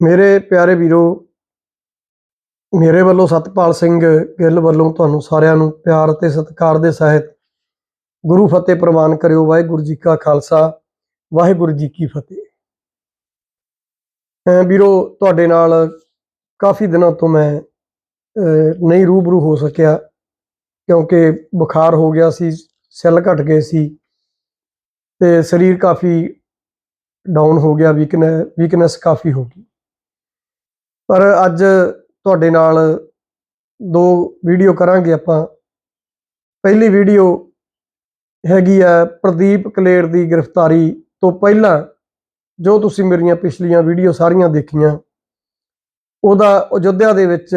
ਮੇਰੇ ਪਿਆਰੇ ਵੀਰੋ, ਮੇਰੇ ਵੱਲੋਂ ਸਤਪਾਲ ਸਿੰਘ ਗਿੱਲ ਵੱਲੋਂ ਤੁਹਾਨੂੰ ਸਾਰਿਆਂ ਨੂੰ ਪਿਆਰ ਅਤੇ ਸਤਿਕਾਰ ਦੇ ਸਹਿਤ ਗੁਰੂ ਫਤਿਹ ਪ੍ਰਵਾਨ ਕਰਿਓ, ਵਾਹਿਗੁਰੂ ਜੀ ਕਾ ਖਾਲਸਾ, ਵਾਹਿਗੁਰੂ ਜੀ ਕੀ ਫਤਿਹ। ਵੀਰੋ, ਤੁਹਾਡੇ ਨਾਲ ਕਾਫੀ ਦਿਨਾਂ ਤੋਂ ਮੈਂ ਨਹੀਂ ਰੂਬਰੂ ਹੋ ਸਕਿਆ ਕਿਉਂਕਿ ਬੁਖਾਰ ਹੋ ਗਿਆ ਸੀ, ਸੈੱਲ ਘਟ ਗਏ ਸੀ ਤੇ ਸਰੀਰ ਕਾਫੀ ਡਾਊਨ ਹੋ ਗਿਆ ਵੀਕਨੈਸ ਵੀਕਨੈਸ ਕਾਫੀ ਹੋ ਗਈ। ਪਰ ਅੱਜ ਤੁਹਾਡੇ ਨਾਲ ਦੋ ਵੀਡੀਓ ਕਰਾਂਗੇ ਆਪਾਂ। ਪਹਿਲੀ ਵੀਡੀਓ ਹੈਗੀ ਆ ਪ੍ਰਦੀਪ ਕਲੇਰ ਦੀ ਗ੍ਰਿਫਤਾਰੀ ਤੋਂ ਪਹਿਲਾਂ, ਜੋ ਤੁਸੀਂ ਮੇਰੀਆਂ ਪਿਛਲੀਆਂ ਵੀਡੀਓ ਸਾਰੀਆਂ ਦੇਖੀਆਂ। ਉਹਦਾ ਅਯੁੱਧਿਆ ਦੇ ਵਿੱਚ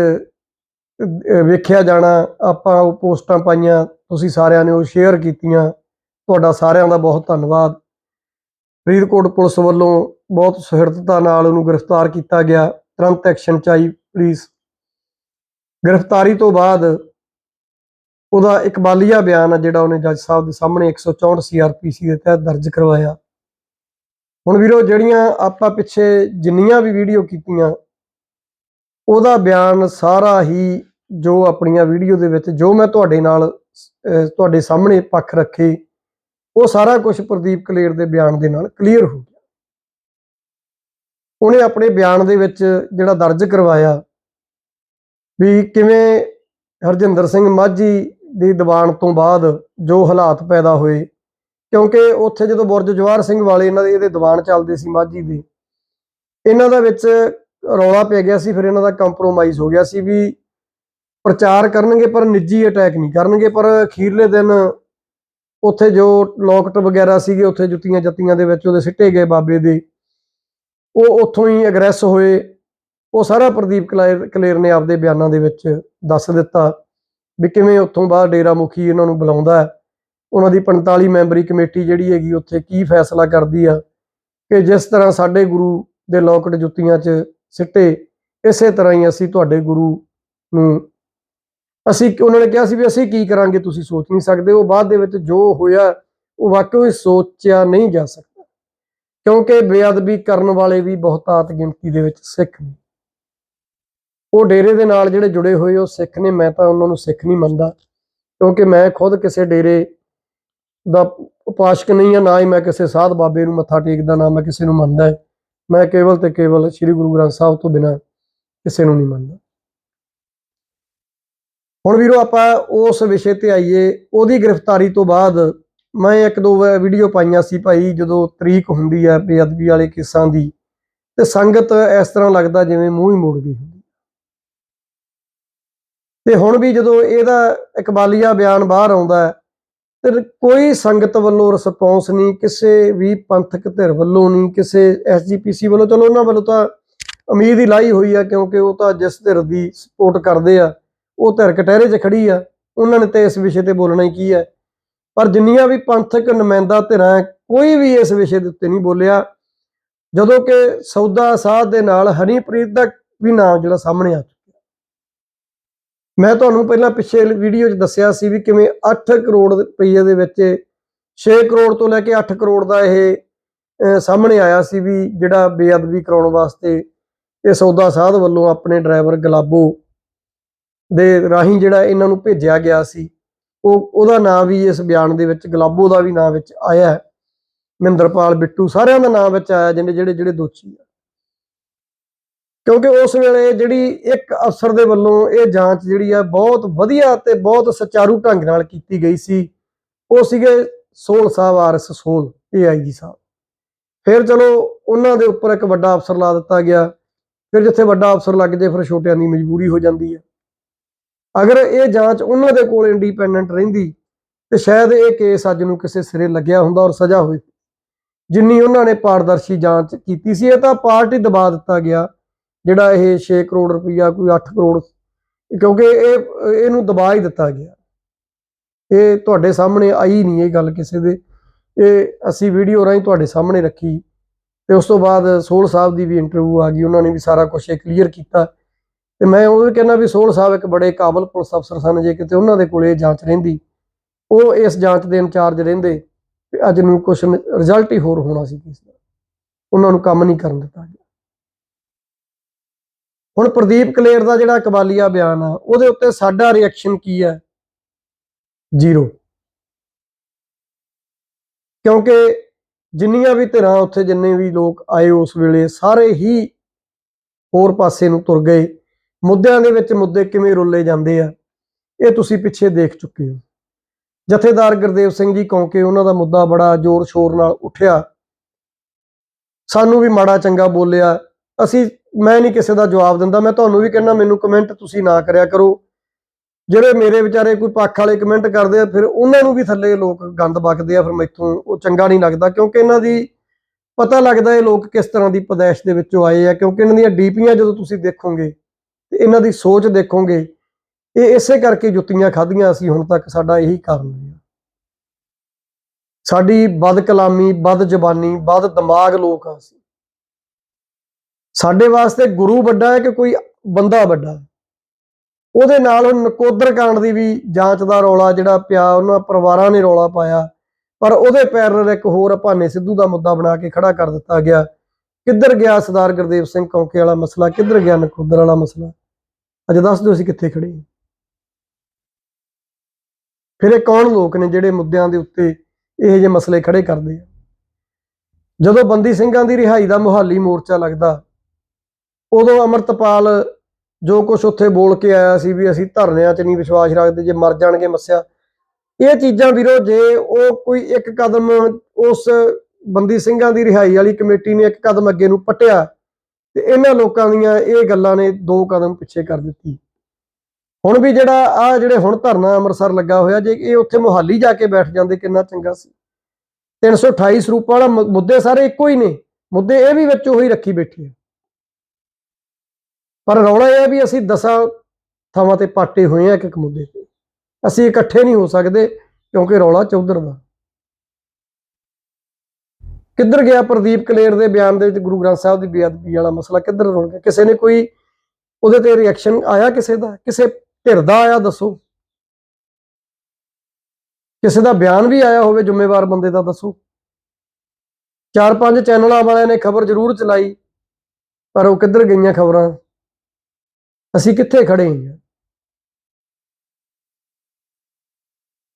ਵੇਖਿਆ ਜਾਣਾ, ਆਪਾਂ ਉਹ ਪੋਸਟਾਂ ਪਾਈਆਂ, ਤੁਸੀਂ ਸਾਰਿਆਂ ਨੇ ਉਹ ਸ਼ੇਅਰ ਕੀਤੀਆਂ। ਤੁਹਾਡਾ ਸਾਰਿਆਂ ਦਾ ਬਹੁਤ ਧੰਨਵਾਦ। ਫਰੀਦਕੋਟ ਪੁਲਿਸ ਵੱਲੋਂ ਬਹੁਤ ਸੁਹਿਰਦਤਾ ਨਾਲ ਉਹਨੂੰ ਗ੍ਰਿਫਤਾਰ ਕੀਤਾ ਗਿਆ। ਤੁਰੰਤ ਐਕਸ਼ਨ ਚਾਈ ਪੁਲਿਸ ਗ੍ਰਿਫਤਾਰੀ ਤੋਂ ਬਾਅਦ ਉਹਦਾ ਇਕਬਾਲੀਆ ਬਿਆਨ ਆ ਜਿਹੜਾ ਉਹਨੇ ਜੱਜ ਸਾਹਿਬ ਦੇ ਸਾਹਮਣੇ 164 ਸੀਆਰਪੀਸੀ ਦੇ ਤਹਿਤ ਦਰਜ ਕਰਵਾਇਆ। ਹੁਣ ਵੀਰੋ, ਜਿਹੜੀਆਂ ਆਪਾਂ ਪਿੱਛੇ ਜਿੰਨੀਆਂ ਵੀ ਵੀਡੀਓ ਕੀਤੀਆਂ, ਉਹਦਾ ਬਿਆਨ ਸਾਰਾ ਹੀ ਜੋ ਆਪਣੀਆਂ ਵੀਡੀਓ ਦੇ ਵਿੱਚ ਜੋ ਮੈਂ ਤੁਹਾਡੇ ਨਾਲ ਤੁਹਾਡੇ ਸਾਹਮਣੇ ਪੱਖ ਰੱਖੇ, ਉਹ ਸਾਰਾ ਕੁਝ ਪ੍ਰਦੀਪ ਕਲੇਰ ਦੇ ਬਿਆਨ ਦੇ ਨਾਲ ਕਲੀਅਰ ਹੋ ਗਿਆ। ਉਹਨੇ ਆਪਣੇ ਬਿਆਨ ਦੇ ਵਿੱਚ ਜਿਹੜਾ ਦਰਜ ਕਰਵਾਇਆ ਵੀ ਕਿਵੇਂ ਹਰਜਿੰਦਰ ਸਿੰਘ ਮਾਝੀ ਦੀ ਦੀਵਾਨ ਤੋਂ ਬਾਅਦ ਜੋ ਹਾਲਾਤ ਪੈਦਾ ਹੋਏ, ਕਿਉਂਕਿ ਉੱਥੇ ਜਦੋਂ ਬੁਰਜ ਜਵਾਹਰ ਸਿੰਘ ਵਾਲੇ ਇਹਨਾਂ ਦੇ ਇਹਦੇ ਦੀਵਾਨ ਚੱਲਦੇ ਸੀ ਮਾਝੀ ਦੇ, ਇਹਨਾਂ ਦਾ ਵਿੱਚ ਰੌਲਾ ਪੈ ਗਿਆ ਸੀ, ਫਿਰ ਇਹਨਾਂ ਦਾ ਕੰਪਰੋਮਾਈਜ਼ ਹੋ ਗਿਆ ਸੀ ਵੀ ਪ੍ਰਚਾਰ ਕਰਨਗੇ ਪਰ ਨਿੱਜੀ ਅਟੈਕ ਨਹੀਂ ਕਰਨਗੇ, ਪਰ ਅਖੀਰਲੇ ਦਿਨ ਉੱਥੇ ਜੋ ਲੋਕਟ ਵਗੈਰਾ ਸੀਗੇ, ਉੱਥੇ ਜੁੱਤੀਆਂ ਜੱਤੀਆਂ ਦੇ ਵਿੱਚ ਉਹਦੇ ਸਿੱਟੇ ਗਏ ਬਾਬੇ ਦੇ। ਉਹ ਉੱਥੋਂ ਹੀ ਅਗਰੈਸ ਹੋਏ। ਉਹ ਸਾਰਾ ਪ੍ਰਦੀਪ ਕਲੇਰ ਕਲੇਰ ਨੇ ਆਪਦੇ ਬਿਆਨਾਂ ਦੇ ਵਿੱਚ ਦੱਸ ਦਿੱਤਾ ਵੀ ਕਿਵੇਂ ਉੱਥੋਂ ਬਾਅਦ ਡੇਰਾ ਮੁਖੀ ਇਹਨਾਂ ਨੂੰ ਬੁਲਾਉਂਦਾ ਹੈ। ਉਹਨਾਂ ਦੀ 45 ਮੈਂਬਰੀ ਕਮੇਟੀ ਜਿਹੜੀ ਹੈਗੀ ਉੱਥੇ ਕੀ ਫੈਸਲਾ ਕਰਦੀ ਆ ਕਿ ਜਿਸ ਤਰ੍ਹਾਂ ਸਾਡੇ ਗੁਰੂ ਦੇ ਲੋਕਟ ਜੁੱਤੀਆਂ 'ਚ ਸਿੱਟੇ, ਇਸੇ ਤਰ੍ਹਾਂ ਹੀ ਅਸੀਂ ਤੁਹਾਡੇ ਗੁਰੂ ਨੂੰ ਅਸੀਂ ਉਹਨਾਂ ਨੇ ਕਿਹਾ ਸੀ ਵੀ ਅਸੀਂ ਕੀ ਕਰਾਂਗੇ ਤੁਸੀਂ ਸੋਚ ਨਹੀਂ ਸਕਦੇ। ਉਹ ਬਾਅਦ ਦੇ ਵਿੱਚ ਜੋ ਹੋਇਆ, ਉਹ ਵਾਕਈ ਸੋਚਿਆ ਨਹੀਂ ਜਾ ਸਕਦਾ। ਕਿਉਂਕਿ ਬੇਅਦਬੀ ਕਰਨ ਵਾਲੇ ਵੀ ਬਹੁਤਾਤ ਗਿਣਤੀ ਦੇ ਵਿੱਚ ਸਿੱਖ ਨੇ। ਉਹ ਡੇਰੇ ਦੇ ਨਾਲ ਜਿਹੜੇ ਜੁੜੇ ਹੋਏ, ਉਹ ਸਿੱਖ ਨੇ। ਮੈਂ ਤਾਂ ਉਹਨਾਂ ਨੂੰ ਸਿੱਖ ਨਹੀਂ ਮੰਨਦਾ, ਕਿਉਂਕਿ ਮੈਂ ਖੁਦ ਕਿਸੇ ਡੇਰੇ ਦਾ ਉਪਾਸ਼ਕ ਨਹੀਂ ਆ ਨਾ ਹੀ ਮੈਂ ਕਿਸੇ ਸਾਧ ਬਾਬੇ ਨੂੰ ਮੱਥਾ ਟੇਕਦਾ, ਨਾ ਮੈਂ ਕਿਸੇ ਨੂੰ ਮੰਨਦਾ। ਹੈ। ਮੈਂ ਕੇਵਲ ਤੇ ਕੇਵਲ ਸ੍ਰੀ ਗੁਰੂ ਗ੍ਰੰਥ ਸਾਹਿਬ ਤੋਂ ਬਿਨਾ ਕਿਸੇ ਨੂੰ ਨਹੀਂ ਮੰਨਦਾ। ਹੁਣ ਵੀਰੋ, ਆਪਾਂ ਉਸ ਵਿਸ਼ੇ ਤੇ ਆਈਏ। ਉਹਦੀ ਗ੍ਰਿਫਤਾਰੀ ਤੋਂ ਬਾਅਦ ਮੈਂ ਇੱਕ ਦੋ ਵੀਡੀਓ ਪਾਈਆਂ ਸੀ ਭਾਈ, ਜਦੋਂ ਤਰੀਕ ਹੁੰਦੀ ਹੈ ਬੇਅਦਬੀ ਵਾਲੇ ਕੇਸਾਂ ਦੀ, ਤੇ ਸੰਗਤ ਇਸ ਤਰ੍ਹਾਂ ਲੱਗਦਾ ਜਿਵੇਂ ਮੂੰਹ ਹੀ ਮੋੜ ਗਈ ਹੁੰਦੀ ਤੇ ਹੁਣ ਵੀ ਜਦੋਂ ਇਹਦਾ ਇਕਬਾਲੀਆ ਬਿਆਨ ਬਾਹਰ ਆਉਂਦਾ ਹੈ, ਤੇ ਕੋਈ ਸੰਗਤ ਵੱਲੋਂ ਰਿਸਪੌਂਸ ਨਹੀਂ, ਕਿਸੇ ਵੀ ਪੰਥਕ ਧਿਰ ਵੱਲੋਂ ਨਹੀਂ, ਕਿਸੇ ਐਸਜੀਪੀਸੀ ਵੱਲੋਂ, ਚਲੋ ਉਹਨਾਂ ਵੱਲੋਂ ਤਾਂ ਉਮੀਦ ਹੀ ਲਾਈ ਹੋਈ ਆ, ਕਿਉਂਕਿ ਉਹ ਤਾਂ ਜਿਸ ਧਿਰ ਦੀ ਸਪੋਰਟ ਕਰਦੇ ਆ, ਉਹ ਧਿਰ ਕਟਹਿਰੇ 'ਚ ਖੜੀ ਆ, ਉਹਨਾਂ ਨੇ ਤੇ ਇਸ ਵਿਸ਼ੇ ਤੇ ਬੋਲਣਾ ਹੀ ਕੀ ਹੈ? ਪਰ ਜਿੰਨੀਆਂ ਵੀ ਪੰਥਕ ਨੁਮਾਇੰਦਾ ਧਿਰਾਂ ਕੋਈ ਵੀ ਇਸ ਵਿਸ਼ੇ ਦੇ ਉੱਤੇ ਨਹੀਂ ਬੋਲਿਆ। ਜਦੋਂ ਕਿ ਸੌਦਾ ਸਾਧ ਦੇ ਨਾਲ ਹਨੀਪ੍ਰੀਤ ਦਾ ਵੀ ਨਾਮ ਜਿਹੜਾ ਸਾਹਮਣੇ ਆ ਚੁੱਕਿਆ। ਮੈਂ ਤੁਹਾਨੂੰ ਪਹਿਲਾਂ ਪਿੱਛੇ ਵੀਡੀਓ 'ਚ ਦੱਸਿਆ ਸੀ ਵੀ ਕਿਵੇਂ 8 ਕਰੋੜ ਰੁਪਏ ਦੇ ਵਿੱਚ 6 ਕਰੋੜ ਤੋਂ ਲੈ ਕੇ 8 ਕਰੋੜ ਦਾ ਇਹ ਸਾਹਮਣੇ ਆਇਆ ਸੀ ਵੀ ਜਿਹੜਾ ਬੇਅਦਬੀ ਕਰਾਉਣ ਵਾਸਤੇ ਇਹ ਸੌਦਾ ਸਾਧ ਵੱਲੋਂ ਆਪਣੇ ਡਰਾਈਵਰ ਗਲਾਬੋ ਦੇ ਰਾਹੀਂ ਜਿਹੜਾ ਇਹਨਾਂ ਨੂੰ ਭੇਜਿਆ ਗਿਆ ਸੀ। ਉਹ ਉਹਦਾ ਨਾਮ ਵੀ ਇਸ ਬਿਆਨ ਦੇ ਵਿੱਚ, ਗਲਾਬੋ ਦਾ ਵੀ ਨਾਮ ਵਿੱਚ ਆਇਆ ਹੈ। ਮਹਿੰਦਰਪਾਲ ਬਿੱਟੂ, ਸਾਰਿਆਂ ਦਾ ਨਾਮ ਵਿੱਚ ਆਇਆ ਜਿਹਨੇ ਜਿਹੜੇ ਜਿਹੜੇ ਦੋਸ਼ੀ ਆ। ਕਿਉਂਕਿ ਉਸ ਵੇਲੇ ਜਿਹੜੀ ਇੱਕ ਅਫਸਰ ਦੇ ਵੱਲੋਂ ਇਹ ਜਾਂਚ ਜਿਹੜੀ ਆ, ਬਹੁਤ ਵਧੀਆ ਤੇ ਬਹੁਤ ਸੁਚਾਰੂ ਢੰਗ ਨਾਲ ਕੀਤੀ ਗਈ ਸੀ। ਉਹ ਸੀਗੇ ਸੋਲ ਸਾਹਿਬ ਆਰਐਸ ਸੋਲ ਏਆਈਜੀ ਸਾਹਿਬ। ਫਿਰ ਚਲੋ ਉਹਨਾਂ ਦੇ ਉੱਪਰ ਇੱਕ ਵੱਡਾ ਅਫਸਰ ਲਾ ਦਿੱਤਾ ਗਿਆ। ਫਿਰ ਜਿੱਥੇ ਵੱਡਾ ਅਫਸਰ ਲੱਗ ਜੇ ਫਿਰ ਛੋਟਿਆਂ ਦੀ ਮਜਬੂਰੀ ਹੋ ਜਾਂਦੀ ਹੈ। ਅਗਰ ਇਹ ਜਾਂਚ ਉਹਨਾਂ ਦੇ ਕੋਲ ਇੰਡੀਪੈਂਡੈਂਟ ਰਹਿੰਦੀ, ਤੇ ਸ਼ਾਇਦ ਇਹ ਕੇਸ ਅੱਜ ਨੂੰ ਕਿਸੇ ਸਿਰੇ ਲੱਗਿਆ ਹੁੰਦਾ ਔਰ ਸਜ਼ਾ ਹੋਈ ਜਿੰਨੀ ਉਹਨਾਂ ਨੇ ਪਾਰਦਰਸ਼ੀ ਜਾਂਚ ਕੀਤੀ ਸੀ, ਇਹ ਤਾਂ ਪਾਰਟੀ ਦਬਾ ਦਿੱਤਾ ਗਿਆ, ਜਿਹੜਾ ਇਹ 6 ਕਰੋੜ ਰੁਪਈਆ ਕੋਈ 8 ਕਰੋੜ, ਕਿਉਂਕਿ ਇਹ, ਇਹਨੂੰ ਦਬਾ ਹੀ ਦਿੱਤਾ ਗਿਆ। ਇਹ ਤੁਹਾਡੇ ਸਾਹਮਣੇ ਆਈ ਨਹੀਂ ਇਹ ਗੱਲ ਕਿਸੇ ਦੇ। ਇਹ ਅਸੀਂ ਵੀਡੀਓ ਰਾਹੀਂ ਤੁਹਾਡੇ ਸਾਹਮਣੇ ਰੱਖੀ, ਤੇ ਉਸ ਤੋਂ ਬਾਅਦ ਸੋਲ ਸਾਹਿਬ ਦੀ ਵੀ ਇੰਟਰਵਿਊ ਆ ਗਈ, ਉਹਨਾਂ ਨੇ ਵੀ ਸਾਰਾ ਕੁਝ ਕਲੀਅਰ ਕੀਤਾ। ਤੇ ਮੈਂ ਉਹ ਵੀ ਕਹਿੰਦਾ ਵੀ ਸੋਹਲ ਸਾਹਿਬ ਇੱਕ ਬੜੇ ਕਾਬਲ ਪੁਲਿਸ ਅਫਸਰ ਸਨ ਜੇ ਕਿਤੇ ਉਹਨਾਂ ਦੇ ਕੋਲੇ ਇਹ ਜਾਂਚ ਰਹਿੰਦੀ। ਉਹ ਇਸ ਜਾਂਚ ਦੇ ਇੰਚਾਰਜ ਰਹਿੰਦੇ ਤੇ ਅੱਜ ਨੂੰ ਕੁਝ ਰਿਜ਼ਲਟ ਹੀ ਹੋਰ ਹੋਣਾ ਸੀ ਕਿਸ ਦਾ। ਉਹਨਾਂ ਨੂੰ ਕੰਮ ਨਹੀਂ ਕਰਨ ਦਿੱਤਾ ਗਿਆ। ਹੁਣ ਪ੍ਰਦੀਪ ਕਲੇਰ ਦਾ ਜਿਹੜਾ ਕਬਾਲੀਆ ਬਿਆਨ ਆ, ਉਹਦੇ ਉੱਤੇ ਸਾਡਾ ਰਿਐਕਸ਼ਨ ਕੀ ਹੈ ਜ਼ੀਰੋ। ਕਿਉਂਕਿ ਜਿੰਨੀਆਂ ਵੀ ਧਿਰਾਂ ਉੱਥੇ ਜਿੰਨੇ ਵੀ ਲੋਕ ਆਏ ਉਸ ਵੇਲੇ, ਸਾਰੇ ਹੀ ਹੋਰ ਪਾਸੇ ਨੂੰ ਤੁਰ ਗਏ। ਮੁੱਦਿਆਂ ਦੇ ਵਿੱਚ ਮੁੱਦੇ ਕਿਵੇਂ ਰੋਲੇ ਜਾਂਦੇ ਆ, ਇਹ ਤੁਸੀਂ ਪਿੱਛੇ ਦੇਖ ਚੁੱਕੇ ਹੋ। ਜਥੇਦਾਰ ਗੁਰਦੇਵ ਸਿੰਘ ਜੀ ਕੌਂਕੇ ਉਹਨਾਂ ਦਾ ਮੁੱਦਾ ਬੜਾ ਜ਼ੋਰ ਸ਼ੋਰ ਨਾਲ ਉੱਠਿਆ। ਸਾਨੂੰ ਵੀ ਮਾੜਾ ਚੰਗਾ ਬੋਲਿਆ। ਅਸੀਂ, ਮੈਂ ਨਹੀਂ ਕਿਸੇ ਦਾ ਜਵਾਬ ਦਿੰਦਾ, ਮੈਂ ਤੁਹਾਨੂੰ ਵੀ ਕਹਿੰਦਾ, ਮੈਨੂੰ ਕਮੈਂਟ ਤੁਸੀਂ ਨਾ ਕਰਿਆ ਕਰੋ। ਜਿਹੜੇ ਮੇਰੇ ਵਿਚਾਰੇ ਕੋਈ ਪੱਖ ਵਾਲੇ ਕਮੈਂਟ ਕਰਦੇ ਆ, ਫਿਰ ਉਹਨਾਂ ਨੂੰ ਵੀ ਥੱਲੇ ਲੋਕ ਗੰਦ ਬਕਦੇ ਆ, ਫਿਰ ਮੈਥੋਂ ਉਹ ਚੰਗਾ ਨਹੀਂ ਲੱਗਦਾ, ਕਿਉਂਕਿ ਇਹਨਾਂ ਦੀ ਪਤਾ ਲੱਗਦਾ ਇਹ ਲੋਕ ਕਿਸ ਤਰ੍ਹਾਂ ਦੀ ਪਦੈਸ਼ ਦੇ ਵਿੱਚੋਂ ਆਏ ਆ, ਕਿਉਂਕਿ ਇਹਨਾਂ ਦੀਆਂ ਡੀਪੀਆਂ ਜਦੋਂ ਤੁਸੀਂ ਦੇਖੋਗੇ ਤੇ ਇਹਨਾਂ ਦੀ ਸੋਚ ਦੇਖੋਗੇ, ਇਹ ਇਸੇ ਕਰਕੇ ਜੁੱਤੀਆਂ ਖਾਧੀਆਂ ਅਸੀਂ ਹੁਣ ਤੱਕ, ਸਾਡਾ ਇਹੀ ਕਾਰਨ ਹੈ ਸਾਡੀ ਬਦ ਕਲਾਮੀ ਬਦ ਜ਼ਬਾਨੀ ਬਦ ਦਿਮਾਗ ਲੋਕ ਆ ਅਸੀਂ। ਸਾਡੇ ਵਾਸਤੇ ਗੁਰੂ ਵੱਡਾ ਹੈ ਕਿ ਕੋਈ ਬੰਦਾ ਵੱਡਾ ਉਹਦੇ ਨਾਲ ਹੁਣ ਨਕੋਦਰ ਕਾਂਡ ਦੀ ਵੀ ਜਾਂਚ ਦਾ ਰੌਲਾ ਜਿਹੜਾ ਪਿਆ, ਉਹਨਾਂ ਪਰਿਵਾਰਾਂ ਨੇ ਰੌਲਾ ਪਾਇਆ, ਪਰ ਉਹਦੇ ਪੈਰਲ ਇੱਕ ਹੋਰ ਭਾਨੇ ਸਿੱਧੂ ਦਾ ਮੁੱਦਾ ਬਣਾ ਕੇ ਖੜਾ ਕਰ ਦਿੱਤਾ ਗਿਆ। ਕਿੱਧਰ ਗਿਆ ਸਰਦਾਰ ਗੁਰਦੇਵ ਸਿੰਘ ਕੌਂਕੇ ਵਾਲਾ ਮਸਲਾ, ਕਿੱਧਰ ਗਿਆ ਨਕੋਦਰ ਵਾਲਾ ਮਸਲਾ? ਅੱਜ ਦੱਸ ਦਿਓ ਅਸੀਂ ਕਿੱਥੇ ਖੜੇ ਫਿਰ ਇਹ ਕੌਣ ਲੋਕ ਨੇ ਜਿਹੜੇ ਮੁੱਦਿਆਂ ਦੇ ਉੱਤੇ ਇਹ ਜਿਹੇ ਮਸਲੇ ਖੜੇ ਕਰਦੇ ਆ? ਜਦੋਂ ਬੰਦੀ ਸਿੰਘਾਂ ਦੀ ਰਿਹਾਈ ਦਾ ਮੁਹਾਲੀ ਮੋਰਚਾ ਲੱਗਦਾ, ਉਦੋਂ ਅਮਰਤਪਾਲ ਜੋ ਕੁਝ ਉੱਥੇ ਬੋਲ ਕੇ ਆਇਆ ਸੀ ਵੀ ਅਸੀਂ ਧਰਨਿਆਂ 'ਚ ਨਹੀਂ ਵਿਸ਼ਵਾਸ ਰੱਖਦੇ, ਜੇ ਮਰ ਜਾਣਗੇ ਮੱਸਿਆ। ਇਹ ਚੀਜ਼ਾਂ ਵੀਰੋ, ਜੇ ਉਹ ਕੋਈ ਇੱਕ ਕਦਮ ਉਸ ਬੰਦੀ ਸਿੰਘਾਂ ਦੀ ਰਿਹਾਈ ਵਾਲੀ ਕਮੇਟੀ ਨੇ ਇੱਕ ਕਦਮ ਅੱਗੇ ਨੂੰ ਪਟਿਆ ਤੇ ਇਹਨਾਂ ਲੋਕਾਂ ਦੀਆਂ ਇਹ ਗੱਲਾਂ ਨੇ ਦੋ ਕਦਮ ਪਿੱਛੇ ਕਰ ਦਿੱਤੀ। ਹੁਣ ਵੀ ਜਿਹੜਾ ਆ ਜਿਹੜੇ ਹੁਣ ਧਰਨਾ ਅੰਮ੍ਰਿਤਸਰ ਲੱਗਾ ਹੋਇਆ, ਜੇ ਇਹ ਉੱਥੇ ਮੁਹਾਲੀ ਜਾ ਕੇ ਬੈਠ ਜਾਂਦੇ ਕਿੰਨਾ ਚੰਗਾ ਸੀ। 328 ਸਰੂਪ ਵਾਲਾ ਮੁੱਦੇ ਸਾਰੇ ਇੱਕੋ ਹੀ ਨੇ, ਮੁੱਦੇ ਇਹ ਵੀ ਵਿੱਚ ਉਹੀ ਰੱਖੀ ਬੈਠੇ ਆ। ਪਰ ਰੌਲਾ ਇਹ ਹੈ ਵੀ ਅਸੀਂ ਦਸਾਂ ਥਾਵਾਂ ਤੇ ਪਾਟੇ ਹੋਏ ਆ ਇੱਕ ਇੱਕ ਮੁੱਦੇ ਤੇ। ਅਸੀਂ ਇਕੱਠੇ ਨਹੀਂ ਹੋ ਸਕਦੇ ਕਿਉਂਕਿ ਰੌਲਾ ਚੌਧਰ ਦਾ। ਕਿੱਧਰ ਗਿਆ ਪ੍ਰਦੀਪ ਕਲੇਰ ਦੇ ਬਿਆਨ ਦੇ ਵਿੱਚ ਗੁਰੂ ਗ੍ਰੰਥ ਸਾਹਿਬ ਦੀ ਬੇਅਦਬੀ ਵਾਲਾ ਮਸਲਾ ਕਿੱਧਰ ਰੁਲ ਗਿਆ? ਕਿਸੇ ਨੇ ਕੋਈ ਉਹਦੇ ਤੇ ਰਿਐਕਸ਼ਨ ਆਇਆ ਕਿਸੇ ਦਾ? ਕਿਸੇ ਧਿਰ ਦਾ ਆਇਆ, ਦੱਸੋ। ਕਿਸੇ ਦਾ ਬਿਆਨ ਵੀ ਆਇਆ ਹੋਵੇ, ਜ਼ਿੰਮੇਵਾਰ ਬੰਦੇ ਦਾ ਦੱਸੋ। ਚਾਰ ਪੰਜ ਚੈਨਲਾਂ ਵਾਲਿਆਂ ਨੇ ਖਬਰ ਜ਼ਰੂਰ ਚਲਾਈ, ਪਰ ਉਹ ਕਿੱਧਰ ਗਈਆਂ ਖਬਰਾਂ? ਅਸੀਂ ਕਿੱਥੇ ਖੜੇ ਹਾਂ?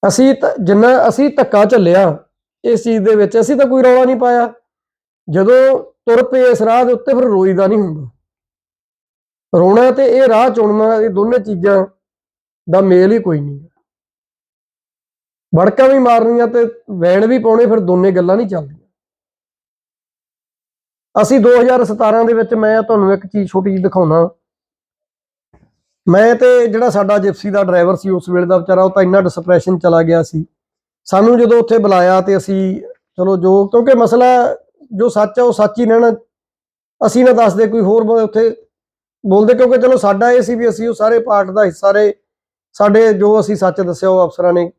ਅਸੀਂ ਜਿੰਨਾ ਅਸੀਂ ਧੱਕਾ ਝੱਲਿਆ ਇਸ ਚੀਜ਼ ਦੇ ਵਿੱਚ ਅਸੀਂ ਤਾਂ ਕੋਈ ਰੌਲਾ ਨਹੀਂ ਪਾਇਆ। ਜਦੋਂ ਤੁਰ ਪਏ ਇਸ ਰਾਹ ਦੇ ਉੱਤੇ ਫਿਰ ਰੋਈਦਾ ਨਹੀਂ ਹੁੰਦਾ। ਰੋਣਾ ਤੇ ਇਹ ਰਾਹ ਚੁਣਨਾ, ਇਹ ਦੋਨੇ ਚੀਜ਼ਾਂ ਦਾ ਮੇਲ ਹੀ ਕੋਈ ਨਹੀਂ। ਵੜਕਾਂ ਵੀ ਮਾਰਨੀਆਂ ਤੇ ਵੈਣ ਵੀ ਪਾਉਣੇ, ਫਿਰ ਦੋਨੇ ਗੱਲਾਂ ਨਹੀਂ ਚੱਲਦੀਆਂ। ਅਸੀਂ 2017 ਦੇ ਵਿੱਚ ਮੈਂ ਤੁਹਾਨੂੰ ਇੱਕ ਚੀਜ਼ ਛੋਟੀ ਜਿਹੀ ਦਿਖਾਉਣਾ। ਮੈਂ ਤੇ ਜਿਹੜਾ ਸਾਡਾ ਜਿਪਸੀ ਦਾ ਡਰਾਈਵਰ ਸੀ, ਉਸ ਵੇਲੇ ਦਾ ਵਿਚਾਰਾ, ਉਹ ਤਾਂ ਇੰਨਾ ਡਿਸਪ੍ਰੈਸ਼ਨ ਚਲਾ ਗਿਆ ਸੀ। ਸਾਨੂੰ ਜਦੋਂ ਉੱਥੇ ਬੁਲਾਇਆ ਤੇ ਅਸੀਂ, ਚਲੋ ਜੋ, ਕਿਉਂਕਿ ਮਸਲਾ ਜੋ ਸੱਚ ਹੈ ਉਹ ਸੱਚ ਹੀ ਰਹਿਣਾ ਅਸੀਂ ਨਾ ਦੱਸਦੇ ਕੋਈ ਹੋਰ ਉੱਥੇ ਬੋਲਦੇ, ਕਿਉਂਕਿ ਚਲੋ ਸਾਡਾ ਇਹ ਸੀ ਵੀ ਅਸੀਂ ਉਹ ਸਾਰੇ ਪਾਰਟ ਦਾ ਹਿੱਸਾ ਰਹੇ। ਸਾਡੇ ਜੋ ਅਸੀਂ ਸੱਚ ਦੱਸਿਆ, ਉਹ ਅਫਸਰਾਂ ਨੇ,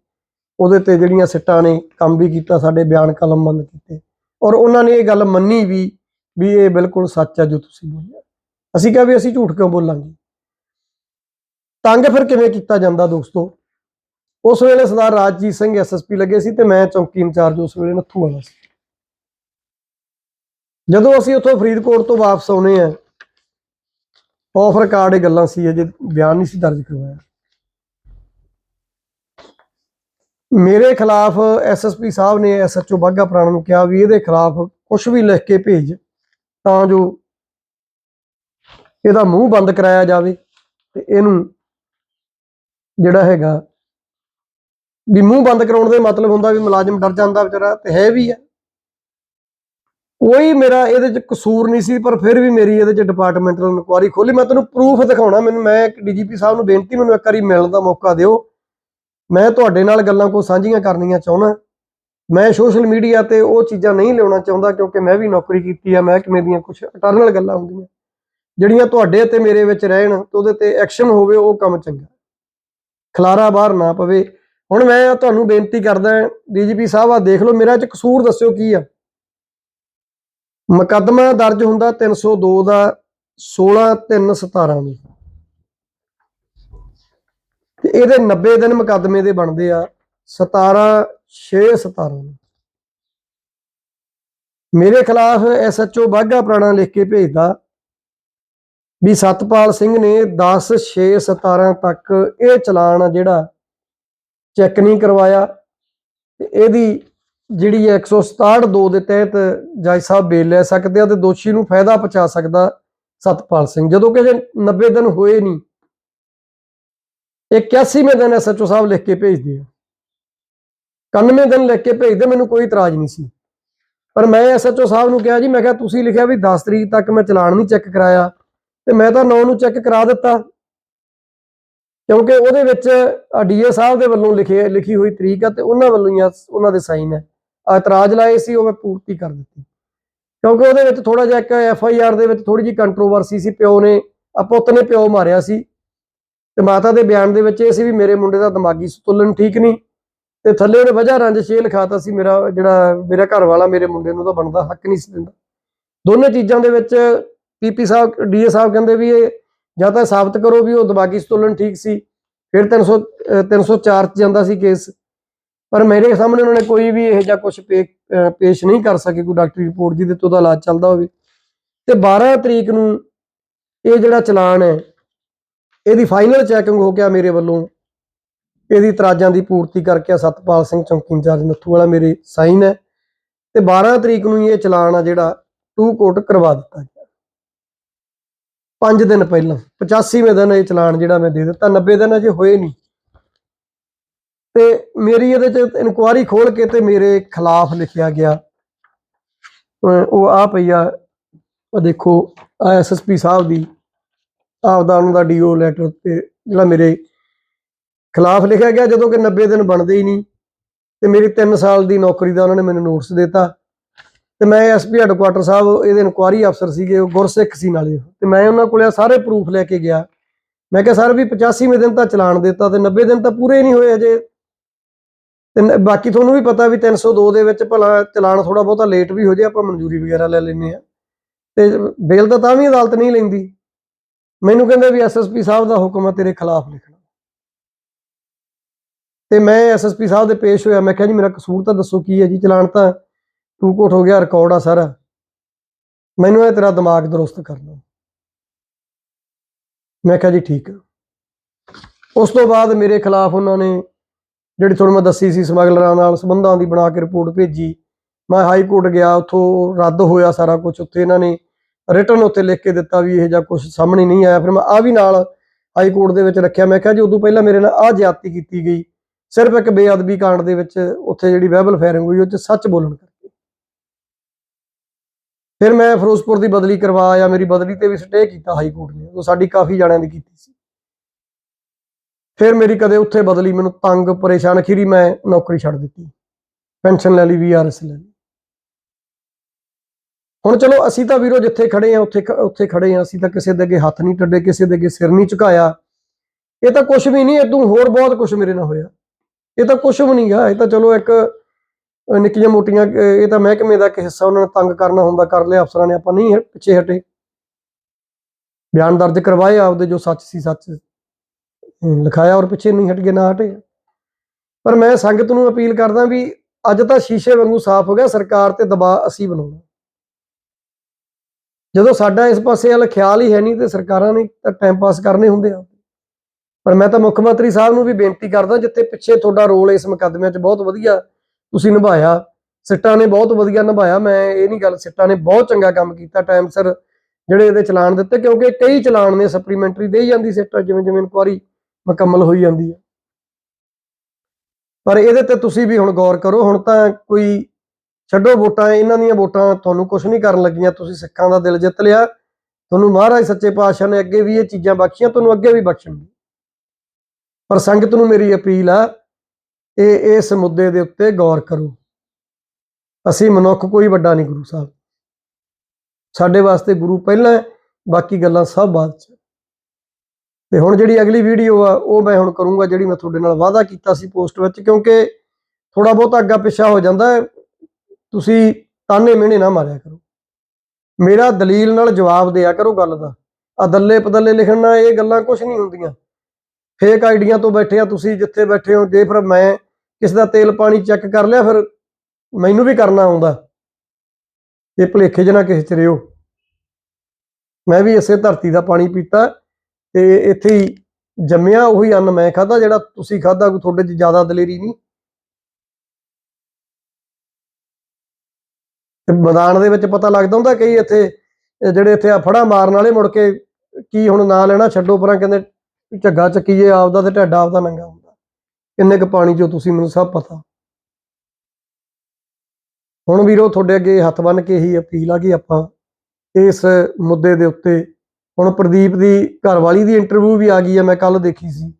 ਉਹਦੇ ਤੇ ਜਿਹੜੀਆਂ ਸਿੱਟਾਂ ਨੇ, ਕੰਮ ਵੀ ਕੀਤਾ, ਸਾਡੇ ਬਿਆਨ ਕਲਮਬੰਦ ਕੀਤੇ। ਔਰ ਉਹਨਾਂ ਨੇ ਇਹ ਗੱਲ ਮੰਨੀ ਵੀ ਵੀ ਇਹ ਬਿਲਕੁਲ ਸੱਚ ਹੈ ਜੋ ਤੁਸੀਂ ਬੋਲਿਆ। ਅਸੀਂ ਕਿਹਾ ਵੀ ਅਸੀਂ ਝੂਠ ਕਿਉਂ ਬੋਲਾਂਗੇ? ਤੰਗ ਫਿਰ ਕਿਵੇਂ ਕੀਤਾ ਜਾਂਦਾ ਦੋਸਤੋ? ਉਸ ਵੇਲੇ ਸਰਦਾਰ ਰਾਜਜੀਤ ਸਿੰਘ ਐਸਐਸਪੀ ਲੱਗੇ ਸੀ ਤੇ ਮੈਂ ਚੌਂਕੀ ਇੰਚਾਰਜ ਉਸ ਵੇਲੇ ਨੱਥੂ ਵਾਲਾ ਸੀ। ਜਦੋਂ ਅਸੀਂ ਉੱਥੋਂ ਫਰੀਦਕੋਟ ਤੋਂ ਵਾਪਸ ਆਉਨੇ ਆ ਆਫ ਰਿਕਾਰਡ ਇਹ ਗੱਲਾਂ ਸੀ, ਅਜੇ ਬਿਆਨ ਨਹੀਂ ਸੀ ਦਰਜ ਕਰਵਾਇਆ। ਮੇਰੇ ਖਿਲਾਫ ਐਸਐਸਪੀ ਸਾਹਿਬ ਨੇ ਐਸਐਚਓ ਬਾਗਾ ਪ੍ਰਾਣ ਨੂੰ ਕਿਹਾ ਵੀ ਇਹਦੇ ਖਿਲਾਫ ਕੁਝ ਵੀ ਲਿਖ ਕੇ ਭੇਜ, ਤਾਂ ਜੋ ਇਹਦਾ ਮੂੰਹ ਬੰਦ ਕਰਾਇਆ ਜਾਵੇ ਤੇ ਇਹਨੂੰ ਜਿਹੜਾ ਹੈਗਾ ਵੀ ਮੂੰਹ ਬੰਦ ਕਰਾਉਣ ਦੇ ਮਤਲਬ ਹੁੰਦਾ ਵੀ ਮੁਲਾਜ਼ਮ ਡਰ ਜਾਂਦਾ ਵਿਚਾਰਾ, ਤੇ ਹੈ ਵੀ ਆ। ਕੋਈ ਮੇਰਾ ਇਹਦੇ ਚ ਕਸੂਰ ਨਹੀਂ ਸੀ, ਪਰ ਫਿਰ ਵੀ ਮੇਰੀ ਇਹਦੇ ਚ ਡਿਪਾਰਟਮੈਂਟਲ ਇਨਕੁਆਰੀ ਖੋਲੀ ਮੈਂ ਤੈਨੂੰ ਪ੍ਰੂਫ ਦਿਖਾਉਣਾ, ਮੈਨੂੰ ਮੈਂ ਇੱਕ ਡੀਜੀਪੀ ਸਾਹਿਬ ਨੂੰ ਬੇਨਤੀ, ਮੈਨੂੰ ਇੱਕ ਵਾਰੀ ਮਿਲਣ ਦਾ ਮੌਕਾ ਦਿਓ। ਮੈਂ ਤੁਹਾਡੇ ਨਾਲ ਗੱਲਾਂ ਕੋ ਸਾਂਝੀਆਂ ਕਰਨੀਆਂ ਚਾਹੁੰਦਾ। ਮੈਂ ਸੋਸ਼ਲ ਮੀਡੀਆ ਤੇ ਉਹ ਚੀਜ਼ਾਂ ਨਹੀਂ ਲਿਆਉਣਾ ਚਾਹੁੰਦਾ, ਕਿਉਂਕਿ ਮੈਂ ਵੀ ਨੌਕਰੀ ਕੀਤੀ ਆ ਮਹਿਕਮੇ ਦੀਆਂ ਕੁਝ ਅਟਰਨਲ ਗੱਲਾਂ ਹੁੰਦੀਆਂ। ਜਿਹੜੀਆਂ ਤੁਹਾਡੇ ਤੇ ਮੇਰੇ ਵਿੱਚ ਰਹਿਣ, ਤੇ ਉਹਦੇ ਤੇ ਐਕਸ਼ਨ ਹੋਵੇ, ਉਹ ਕੰਮ ਚੰਗਾ। ਖਲਾਰਾ ਬਾਹਰ ਨਾ ਪਵੇ। ਹੁਣ ਮੈਂ ਤੁਹਾਨੂੰ ਬੇਨਤੀ ਕਰਦਾ ਡੀਜੀਪੀ ਸਾਹਿਬ ਆ, ਦੇਖ ਲਓ, ਮੇਰਾ ਚ ਕਸੂਰ ਦੱਸਿਓ ਕੀ ਆ। ਮੁਕੱਦਮਾ ਦਰਜ ਹੁੰਦਾ 302 ਦਾ 16 3 17 ਨੂੰ। ਤੇ ਇਹਦੇ 90 ਦਿਨ ਮੁਕੱਦਮੇ ਦੇ ਬਣਦੇ ਆ 17 6 17 ਨੂੰ। ਮੇਰੇ ਖਿਲਾਫ ਐਸਐਚਓ ਬਾਗਾ ਪ੍ਰਾਣਾ ਲਿਖ ਕੇ ਭੇਜਦਾ ਵੀ ਸਤਪਾਲ ਸਿੰਘ ਨੇ 10 6 17 ਤੱਕ ਇਹ ਚਲਾਨ ਜਿਹੜਾ ਚੈੱਕ ਨਹੀਂ ਕਰਵਾਇਆ। ਤੇ ਇਹਦੀ ਜਿਹੜੀ ਹੈ 167 2 ਦੇ ਤਹਿਤ ਜੱਜ ਸਾਹਿਬ ਬੇਲ ਲੈ ਸਕਦੇ ਆ ਤੇ ਦੋਸ਼ੀ ਨੂੰ ਫਾਇਦਾ ਪਹੁੰਚਾ ਸਕਦਾ ਸਤਪਾਲ ਸਿੰਘ। ਜਦੋਂ ਕਿ ਜੇ 90 ਦਿਨ ਹੋਏ ਨਹੀਂ 81ਵੇਂ ਦਿਨ ਐਸਐਚਓ ਸਾਹਿਬ ਲਿਖ ਕੇ ਭੇਜਦੇ ਆ। 91 ਦਿਨ ਲਿਖ ਕੇ ਭੇਜਦੇ, ਮੈਨੂੰ ਕੋਈ ਇਤਰਾਜ਼ ਨਹੀਂ ਸੀ। ਪਰ ਮੈਂ ਐਸਐਚਓ ਸਾਹਿਬ ਨੂੰ ਕਿਹਾ ਜੀ, ਮੈਂ ਕਿਹਾ ਤੁਸੀਂ ਲਿਖਿਆ ਵੀ 10 ਤਰੀਕ ਤੱਕ ਮੈਂ ਚਲਾਨ ਨਹੀਂ ਚੈੱਕ ਕਰਾਇਆ। ਤੇ ਮੈਂ ਤਾਂ 9 ਨੂੰ ਚੈੱਕ ਕਰਾ ਦਿੱਤਾ। ਕਿਉਂਕਿ ਉਹਦੇ ਵਿੱਚ ਡੀਏ ਸਾਹਿਬ ਦੇ ਵੱਲੋਂ ਲਿਖੇ, ਲਿਖੀ ਹੋਈ ਤਰੀਕ ਆ ਤੇ ਉਹਨਾਂ ਵੱਲੋਂ ਹੀ ਆ, ਉਹਨਾਂ ਦੇ ਸਾਈਨ ਹੈ ਇਤਰਾਜ਼ ਲਾਏ ਸੀ, ਉਹ ਮੈਂ ਪੂਰਤੀ ਕਰ ਦਿੱਤੀ। ਕਿਉਂਕਿ ਉਹਦੇ ਵਿੱਚ ਥੋੜਾ ਜਿਹਾ ਇੱਕ ਐਫ ਆਈ ਆਰ ਦੇ ਵਿੱਚ ਥੋੜੀ ਜਿਹੀ ਕੰਟਰੋਵਰਸੀ ਸੀ, ਪਿਓ ਨੇ ਪੁੱਤ ਨੇ ਪਿਓ ਮਾਰਿਆ ਸੀ। ਤੇ ਮਾਤਾ ਦੇ ਬਿਆਨ ਦੇ ਵਿੱਚ ਇਹ ਸੀ ਵੀ ਮੇਰੇ ਮੁੰਡੇ ਦਾ ਦਿਮਾਗੀ ਸੰਤੁਲਨ ਠੀਕ ਨਹੀਂ, ਤੇ ਥੱਲੇ ਉਹਨੇ ਵਜ੍ਹਾ ਰੰਜਿਸ਼ ਇਹ ਲਿਖਾਤਾ ਸੀ, ਮੇਰਾ ਜਿਹੜਾ, ਮੇਰਾ ਘਰ ਵਾਲਾ ਮੇਰੇ ਮੁੰਡੇ ਨੂੰ ਤਾਂ ਬਣਦਾ ਹੱਕ ਨਹੀਂ ਸੀ ਦਿੰਦਾ। ਦੋਨੇ ਚੀਜ਼ਾਂ ਦੇ ਵਿੱਚ ਪੀਪੀ ਸਾਹਿਬ, ਡੀਏ ਸਾਹਿਬ ਕਹਿੰਦੇ ਵੀ ਇਹ ਜਾਂ ਤਾਂ ਸਾਬਤ ਕਰੋ ਵੀ ਉਹ ਦਿਮਾਗੀ ਸੰਤੁਲਨ ਠੀਕ ਸੀ, ਫਿਰ 300 ਅਹ 304 ਚ ਜਾਂਦਾ ਸੀ ਕੇਸ। ਪਰ ਮੇਰੇ ਸਾਹਮਣੇ ਉਹਨਾਂ ਨੇ ਕੋਈ ਵੀ ਇਹੋ ਜਿਹਾ ਕੁਝ ਪੇਸ਼ ਨਹੀਂ ਕਰ ਸਕੇ, ਕੋਈ ਡਾਕਟਰੀ ਰਿਪੋਰਟ ਜਿਹਦੇ ਤੋਂ ਉਹਦਾ ਇਲਾਜ ਚੱਲਦਾ ਹੋਵੇ। ਤੇ 12 ਤਰੀਕ ਨੂੰ ਇਹ ਜਿਹੜਾ ਚਲਾਨ ਹੈ, ਇਹਦੀ ਫਾਈਨਲ ਚੈਕਿੰਗ ਹੋ ਗਿਆ ਮੇਰੇ ਵੱਲੋਂ। ਇਹਦੀ ਤਰਾਜਾਂ ਦੀ ਪੂਰਤੀ ਕਰਕੇ ਸਤਪਾਲ ਸਿੰਘ ਚੌਂਕੀ ਇੰਚਾਰਜ ਨੱਥੂ ਵਾਲਾ ਮੇਰੇ ਸਾਈਨ ਹੈ। ਤੇ 12 ਤਰੀਕ ਨੂੰ ਹੀ ਇਹ ਚਲਾਨ ਆ ਜਿਹੜਾ ਟੂ ਕੋਟ ਕਰਵਾ ਦਿੱਤਾ ਗਿਆ। 5 ਦਿਨ ਪਹਿਲਾਂ 85ਵੇਂ ਦਿਨ ਇਹ ਚਲਾਨ ਜਿਹੜਾ ਮੈਂ ਦੇ ਦਿੱਤਾ 90 ਦਿਨ ਅਜੇ ਹੋਏ ਨਹੀਂ। ਤੇ ਮੇਰੀ ਇਹਦੇ ਚ ਇਨਕੁਆਰੀ ਖੋਲ ਕੇ ਤੇ ਮੇਰੇ ਖਿਲਾਫ ਲਿਖਿਆ ਗਿਆ। ਉਹ ਆ ਪਈਆ ਉਹ ਦੇਖੋ ਆ ਐਸਐਸਪੀ ਸਾਹਿਬ ਦੀ, ਆਪਦਾ ਉਹਨਾਂ ਦਾ ਡੀਓ ਲੈਟਰ ਤੇ ਜਿਹੜਾ ਮੇਰੇ ਖਿਲਾਫ ਲਿਖਿਆ ਗਿਆ, ਜਦੋਂ ਕਿ 90 ਦਿਨ ਬਣਦੇ ਹੀ ਨਹੀਂ। ਤੇ ਮੇਰੀ 3 ਸਾਲ ਦੀ ਨੌਕਰੀ ਦਾ ਉਹਨਾਂ ਨੇ ਮੈਨੂੰ ਨੋਟਿਸ ਦਿੱਤਾ। ਤੇ ਮੈਂ ਐਸਪੀ ਹੈੱਡਕੁਆਟਰ ਸਾਹਿਬ, ਇਹਦੇ ਇਨਕੁਆਰੀ ਅਫਸਰ ਸੀਗੇ, ਉਹ ਗੁਰਸਿੱਖ ਸੀ ਨਾਲੇ। ਉਹ। ਤੇ ਮੈਂ ਉਹਨਾਂ ਕੋਲੇ ਸਾਰੇ ਪ੍ਰੂਫ ਲੈ ਕੇ ਗਿਆ। ਮੈਂ ਕਿਹਾ, ਸਰ, ਵੀ 85ਵੇਂ ਦਿਨ ਤਾਂ ਚਲਾਨ ਦਿੱਤਾ ਤੇ 90 ਦਿਨ ਤਾਂ ਪੂਰੇ ਨਹੀਂ ਹੋਏ ਅਜੇ। ਤੇ ਬਾਕੀ ਤੁਹਾਨੂੰ ਵੀ ਪਤਾ ਵੀ 302 ਦੇ ਵਿੱਚ ਭਲਾ ਚਲਾਨ ਥੋੜਾ ਬਹੁਤਾ ਲੇਟ ਵੀ ਹੋ ਜੇ, ਆਪਾਂ ਮਨਜ਼ੂਰੀ ਵਗੈਰਾ ਲੈ ਲੈਂਦੇ ਆ ਤੇ ਬੇਲ ਤਾਂ ਤਾਂ ਵੀ ਅਦਾਲਤ ਨਹੀਂ ਲੈਂਦੀ। ਮੈਨੂੰ ਕਹਿੰਦੇ ਵੀ ਐਸਐਸਪੀ ਸਾਹਿਬ ਦਾ ਹੁਕਮ ਹੈ ਤੇਰੇ ਖਿਲਾਫ ਲਿਖਣਾ। ਤੇ ਮੈਂ ਐਸਐਸਪੀ ਸਾਹਿਬ ਦੇ ਪੇਸ਼ ਹੋਇਆ। ਮੈਂ ਕਿਹਾ ਜੀ, ਮੇਰਾ ਕਸੂਰ ਤਾਂ ਦੱਸੋ ਕੀ ਹੈ ਜੀ, ਚਲਾਨ ਤਾਂ ਟੂ ਕੋਟ ਹੋ ਗਿਆ ਰਿਕਾਰਡ ਆ ਸਾਰਾ। ਮੈਨੂੰ ਇਹ ਤੇਰਾ ਦਿਮਾਗ ਦਰੁਸਤ ਕਰਨਾ ਮੈਂ ਕਿਹਾ ਜੀ ਠੀਕ ਆ। ਉਸ ਤੋਂ ਬਾਅਦ ਮੇਰੇ ਖਿਲਾਫ ਉਹਨਾਂ ਨੇ ਜਿਹੜੀ ਤੁਹਾਨੂੰ ਮੈਂ ਦੱਸੀ ਸੀ ਸਮਗਲਰਾਂ ਨਾਲ, ਸੰਬੰਧਾਂ ਦੀ ਬਣਾ ਕੇ ਰਿਪੋਰਟ ਭੇਜੀ। ਮੈਂ ਹਾਈ ਕੋਰਟ ਗਿਆ, ਉੱਥੋਂ ਰੱਦ ਹੋਇਆ ਸਾਰਾ ਕੁਝ ਉੱਥੇ ਇਹਨਾਂ ਨੇ ਰਿਟਰਨ ਉੱਤੇ ਲਿਖ ਕੇ ਦਿੱਤਾ ਵੀ ਇਹ ਜਿਹਾ ਕੁਝ ਸਾਹਮਣੇ ਨਹੀਂ ਆਇਆ। ਫਿਰ ਮੈਂ ਆ ਵੀ ਨਾਲ ਹਾਈ ਕੋਰਟ ਦੇ ਵਿੱਚ ਰੱਖਿਆ। ਮੈਂ ਕਿਹਾ ਜੀ ਉਦੋਂ ਪਹਿਲਾਂ ਮੇਰੇ ਨਾਲ ਆ ਜ਼ਿਆਦਤੀ ਕੀਤੀ ਗਈ। ਸਿਰਫ ਇੱਕ ਬੇਅਦਬੀ ਕਾਂਡ ਦੇ ਵਿੱਚ ਉੱਥੇ ਜਿਹੜੀ ਵਹਿਬਲ ਫਾਇਰਿੰਗ ਹੋਈ, ਉਹ ਚ ਸੱਚ ਬੋਲਣ ਕਰਕੇ ਫਿਰ ਮੈਂ ਫਿਰੋਜ਼ਪੁਰ ਦੀ ਬਦਲੀ ਕਰਵਾਇਆ ਮੇਰੀ ਬਦਲੀ ਤੇ ਵੀ ਸਟੇ ਕੀਤਾ ਹਾਈ ਕੋਰਟ ਨੇ ਉਹ ਸਾਡੀ ਕਾਫੀ ਜਣਿਆਂ ਦੀ ਕੀਤੀ ਸੀ। ਫਿਰ ਮੇਰੀ ਕਦੇ ਉੱਥੇ ਬਦਲੀ, ਮੈਨੂੰ ਤੰਗ, ਪਰੇਸ਼ਾਨ ਖੀਰੀ ਮੈਂ ਨੌਕਰੀ ਛੱਡ ਦਿੱਤੀ। ਪੈਨਸ਼ਨ ਲੈ ਲਈ ਵੀਆਰਐਸ ਲੈ ਲਈ। ਹੁਣ ਚਲੋ, ਅਸੀਂ ਤਾਂ ਵੀਰੋ ਜਿੱਥੇ ਖੜੇ ਆ ਉੱਥੇ ਉੱਥੇ ਖੜੇ ਆ ਅਸੀਂ ਤਾਂ ਕਿਸੇ ਦੇ ਅੱਗੇ ਹੱਥ ਨਹੀਂ ਟੱਡੇ, ਕਿਸੇ ਦੇ ਅੱਗੇ ਸਿਰ ਨਹੀਂ ਝੁਕਾਇਆ। ਇਹ ਤਾਂ ਕੁਝ ਵੀ ਨਹੀਂ ਇਦੋਂ ਹੋਰ ਬਹੁਤ ਕੁਝ ਮੇਰੇ ਨਾਲ ਹੋਇਆ। ਇਹ ਤਾਂ ਕੁਝ ਵੀ ਨਹੀਂ ਗਾ, ਇਹ ਤਾਂ ਚਲੋ ਇੱਕ ਨਿੱਕੀਆਂ ਮੋਟੀਆਂ ਇਹ ਤਾਂ ਮਹਿਕਮੇ ਦਾ ਇੱਕ ਹਿੱਸਾ ਉਹਨਾਂ ਨੇ ਤੰਗ ਕਰਨਾ ਹੁੰਦਾ, ਕਰ ਲਿਆ ਅਫਸਰਾਂ ਨੇ, ਆਪਾਂ ਨਹੀਂ ਪਿੱਛੇ ਹਟੇ। ਬਿਆਨ ਦਰਜ ਕਰਵਾਏ ਆਪਦੇ, ਜੋ ਸੱਚ ਸੀ, ਸੱਚ ਲਿਖਾਇਆ ਔਰ ਪਿੱਛੇ ਨਹੀਂ ਹਟ ਗਏ, ਨਾ ਹਟੇ। ਪਰ ਮੈਂ ਸੰਗਤ ਨੂੰ ਅਪੀਲ ਕਰਦਾ ਵੀ ਅੱਜ ਤਾਂ ਸ਼ੀਸ਼ੇ ਵਾਂਗੂ ਸਾਫ਼ ਹੋ ਗਿਆ, ਸਰਕਾਰ ਤੇ ਦਬਾਅ ਅਸੀਂ ਬਣਾਉਣਾ। ਜਦੋਂ ਸਾਡਾ ਇਸ ਪਾਸੇ ਵੱਲ ਖਿਆਲ ਹੀ ਹੈ ਨਹੀਂ, ਤੇ ਸਰਕਾਰਾਂ ਨੇ ਤਾਂ ਟਾਈਮ ਪਾਸ ਕਰਨੇ ਹੁੰਦੇ ਆ। ਪਰ ਮੈਂ ਤਾਂ ਮੁੱਖ ਮੰਤਰੀ ਸਾਹਿਬ ਨੂੰ ਵੀ ਬੇਨਤੀ ਕਰਦਾ, ਜਿੱਥੇ ਪਿੱਛੇ ਤੁਹਾਡਾ ਰੋਲ ਇਸ ਮੁਕੱਦਮੇ 'ਚ ਬਹੁਤ ਵਧੀਆ ਤੁਸੀਂ ਨਿਭਾਇਆ। ਸਿੱਟਾਂ ਨੇ ਬਹੁਤ ਵਧੀਆ ਨਿਭਾਇਆ। ਮੈਂ ਇਹ ਨਹੀਂ ਗੱਲ, ਸਿੱਟਾਂ ਨੇ ਬਹੁਤ ਚੰਗਾ ਕੰਮ ਕੀਤਾ ਟਾਈਮ ਸਿਰ, ਜਿਹੜੇ ਇਹਦੇ ਚਲਾਨ ਦਿੱਤੇ, ਕਿਉਂਕਿ ਕਈ ਚਲਾਨ ਨੇ ਸਪਲੀਮੈਂਟਰੀ ਦੇਈ ਜਾਂਦੀ ਸਿੱਟਾਂ ਜਿਵੇਂ ਜਿਵੇਂ ਇਨਕੁਆਰੀ ਮੁਕੰਮਲ ਹੋਈ ਜਾਂਦੀ ਹੈ। ਪਰ ਇਹਦੇ ਤੇ ਤੁਸੀਂ ਵੀ ਹੁਣ ਗੌਰ ਕਰੋ, ਹੁਣ ਤਾਂ ਕੋਈ ਛੱਡੋ ਵੋਟਾਂ, ਇਹਨਾਂ ਦੀਆਂ ਵੋਟਾਂ ਤੁਹਾਨੂੰ ਕੁਝ ਨਹੀਂ ਕਰਨ ਲੱਗੀਆਂ। ਤੁਸੀਂ ਸਿੱਖਾਂ ਦਾ ਦਿਲ ਜਿੱਤ ਲਿਆ। ਤੁਹਾਨੂੰ ਮਹਾਰਾਜ ਸੱਚੇ ਪਾਤਸ਼ਾਹ ਨੇ ਅੱਗੇ ਵੀ ਇਹ ਚੀਜ਼ਾਂ ਬਖਸ਼ੀਆਂ, ਤੁਹਾਨੂੰ ਅੱਗੇ ਵੀ ਬਖਸ਼ਣਗੇ। ਪਰ ਸੰਗਤ ਨੂੰ ਮੇਰੀ ਅਪੀਲ ਆ ਇਹ ਇਸ ਮੁੱਦੇ ਦੇ ਉੱਤੇ ਗੌਰ ਕਰੋ। ਅਸੀਂ ਮਨੁੱਖ ਕੋਈ ਵੱਡਾ ਨਹੀਂ ਗੁਰੂ ਸਾਹਿਬ। ਸਾਡੇ ਵਾਸਤੇ ਗੁਰੂ ਪਹਿਲਾਂ ਬਾਕੀ ਗੱਲਾਂ ਸਭ ਬਾਅਦ ਚ। ਤੇ ਹੁਣ ਜਿਹੜੀ ਅਗਲੀ ਵੀਡੀਓ ਆ, ਉਹ ਮੈਂ ਹੁਣ ਕਰੂੰਗਾ, ਜਿਹੜੀ ਮੈਂ ਤੁਹਾਡੇ ਨਾਲ ਵਾਅਦਾ ਕੀਤਾ ਸੀ ਪੋਸਟ ਵਿੱਚ, ਕਿਉਂਕਿ ਥੋੜਾ ਬਹੁਤ ਅੱਗਾ ਪਿੱਛਾ ਹੋ ਜਾਂਦਾ ਤੁਸੀਂ ਤਾਨੇ ਮਿਹਣੇ ਨਾ ਮਾਰਿਆ ਕਰੋ। ਮੇਰਾ ਦਲੀਲ ਨਾਲ ਜਵਾਬ ਦਿਆ ਕਰੋ ਗੱਲ ਦਾ। ਆ ਦੱਲੇ ਪਦੱਲੇ ਲਿਖਣ ਨਾਲ ਇਹ ਗੱਲਾਂ ਕੁਝ ਨਹੀਂ ਹੁੰਦੀਆਂ। ਫੇਕ ਆਈਡੀਆਂ ਤੋਂ ਬੈਠੇ ਆ ਤੁਸੀਂ, ਜਿੱਥੇ ਬੈਠੇ ਹੋ, ਜੇ ਫਿਰ ਮੈਂ ਕਿਸੇ ਦਾ ਤੇਲ ਪਾਣੀ ਚੈੱਕ ਕਰ ਲਿਆ, ਫਿਰ ਮੈਨੂੰ ਵੀ ਕਰਨਾ ਆਉਂਦਾ। ਇਹ ਭੁਲੇਖੇ ਜਨਾ ਕਿਸੇ ਚ ਰਿਓ। ਮੈਂ ਵੀ ਇਸੇ ਧਰਤੀ ਦਾ ਪਾਣੀ ਪੀਤਾ ਤੇ ਇੱਥੇ ਹੀ ਜੰਮਿਆ, ਉਹੀ ਅੰਨ ਮੈਂ ਖਾਦਾ ਜਿਹੜਾ ਤੁਸੀਂ ਖਾਦਾ ਕੋਈ ਤੁਹਾਡੇ 'ਚ ਜ਼ਿਆਦਾ ਦਲੇਰੀ ਨਹੀਂ। ਤੇ ਮੈਦਾਨ ਦੇ ਵਿੱਚ ਪਤਾ ਲੱਗਦਾ ਹੁੰਦਾ ਕਈ ਇੱਥੇ, ਜਿਹੜੇ ਇੱਥੇ ਆ ਫੜਾ ਮਾਰਨ ਵਾਲੇ, ਮੁੜ ਕੇ ਕੀ ਹੁਣ ਨਾਂ ਲੈਣਾ, ਛੱਡੋ ਪਰਾਂ, ਕਹਿੰਦੇ ਵੀ ਝੱਗਾ ਚੱਕੀਏ, ਆਪਦਾ ਤੇ ਢੱਡ ਆਪਦਾ ਨੰਗਾ ਹੁੰਦਾ। ਕਿੰਨੇ ਕੁ ਪਾਣੀ ਚੋਂ ਤੁਸੀਂ ਮੈਨੂੰ ਸਭ ਪਤਾ। ਹੁਣ ਵੀਰੋ ਤੁਹਾਡੇ ਅੱਗੇ ਹੱਥ ਬੰਨ ਕੇ ਇਹੀ ਅਪੀਲ ਆ ਕਿ ਆਪਾਂ ਇਸ ਮੁੱਦੇ ਦੇ ਉੱਤੇ, ਹੁਣ ਪ੍ਰਦੀਪ ਦੀ ਘਰਵਾਲੀ ਦੀ ਇੰਟਰਵਿਊ ਵੀ ਆ ਗਈ ਆ, ਮੈਂ ਕੱਲ ਦੇਖੀ ਸੀ।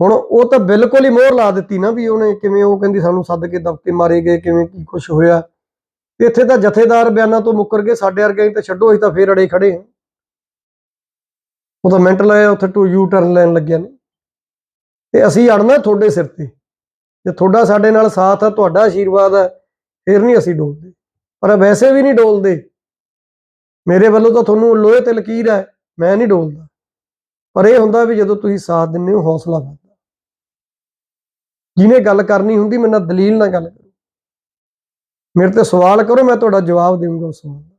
ਹੁਣ ਉਹ ਤਾਂ ਬਿਲਕੁਲ ਹੀ ਮੋਹਰ ਲਾ ਦਿੱਤੀ ਨਾ ਵੀ ਉਹਨੇ ਕਿਵੇਂ ਉਹ ਕਹਿੰਦੀ ਸਾਨੂੰ ਸੱਦ ਕੇ ਦਬਕੇ ਮਾਰੇ ਗਏ, ਕਿਵੇਂ ਕੀ ਕੁਝ ਹੋਇਆ। ਤੇ ਇੱਥੇ ਤਾਂ ਜਥੇਦਾਰ ਬਿਆਨਾਂ ਤੋਂ ਮੁੱਕਰ ਗਏ, ਸਾਡੇ ਵਰਗੇ ਤਾਂ ਛੱਡੋ, ਅਸੀਂ ਤਾਂ ਫੇਰ ਅੜੇ ਖੜੇ ਹਾਂ। ਉਹ ਤਾਂ ਮਿੰਟ ਲਾਇਆ ਉੱਥੇ ਟੂ ਯੂ ਟਰਨ ਲੈਣ ਲੱਗਿਆ ਨੇ। ਤੇ ਅਸੀਂ ਅੜਨਾ ਤੁਹਾਡੇ ਸਿਰ ਤੇ। ਜੇ ਤੁਹਾਡਾ ਸਾਡੇ ਨਾਲ ਸਾਥ ਹੈ ਤੁਹਾਡਾ ਆਸ਼ੀਰਵਾਦ ਹੈ ਫਿਰ ਨਹੀਂ ਅਸੀਂ ਡੋਲਦੇ। ਪਰ ਵੈਸੇ ਵੀ ਨਹੀਂ ਡੋਲਦੇ। ਮੇਰੇ ਵੱਲੋਂ ਤਾਂ ਤੁਹਾਨੂੰ ਲੋਹੇ ਤੇ ਲਕੀਰ ਹੈ ਮੈਂ ਨਹੀਂ ਡੋਲਦਾ। ਪਰ ਇਹ ਹੁੰਦਾ ਵੀ ਜਦੋਂ ਤੁਸੀਂ ਸਾਥ ਦਿੰਦੇ ਹੋ, ਹੌਸਲਾ ਵੱਧਦਾ। ਜਿਹਨੇ ਗੱਲ ਕਰਨੀ ਹੁੰਦੀ, ਮੇਰੇ ਨਾਲ ਦਲੀਲ ਨਾਲ ਗੱਲ ਕਰੋ। ਮੇਰੇ ਤੇ ਸਵਾਲ ਕਰੋ, ਮੈਂ ਤੁਹਾਡਾ ਜਵਾਬ ਦੇਵਾਂਗਾ ਉਸ ਸਵਾਲ ਦਾ।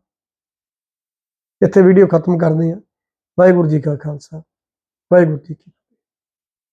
ਇੱਥੇ ਵੀਡੀਓ ਖਤਮ ਕਰਦੇ ਹਾਂ। ਵਾਹਿਗੁਰੂ ਜੀ ਕਾ ਖਾਲਸਾ। ਵਾਹਿਗੁਰੂ ਜੀ ਕੀ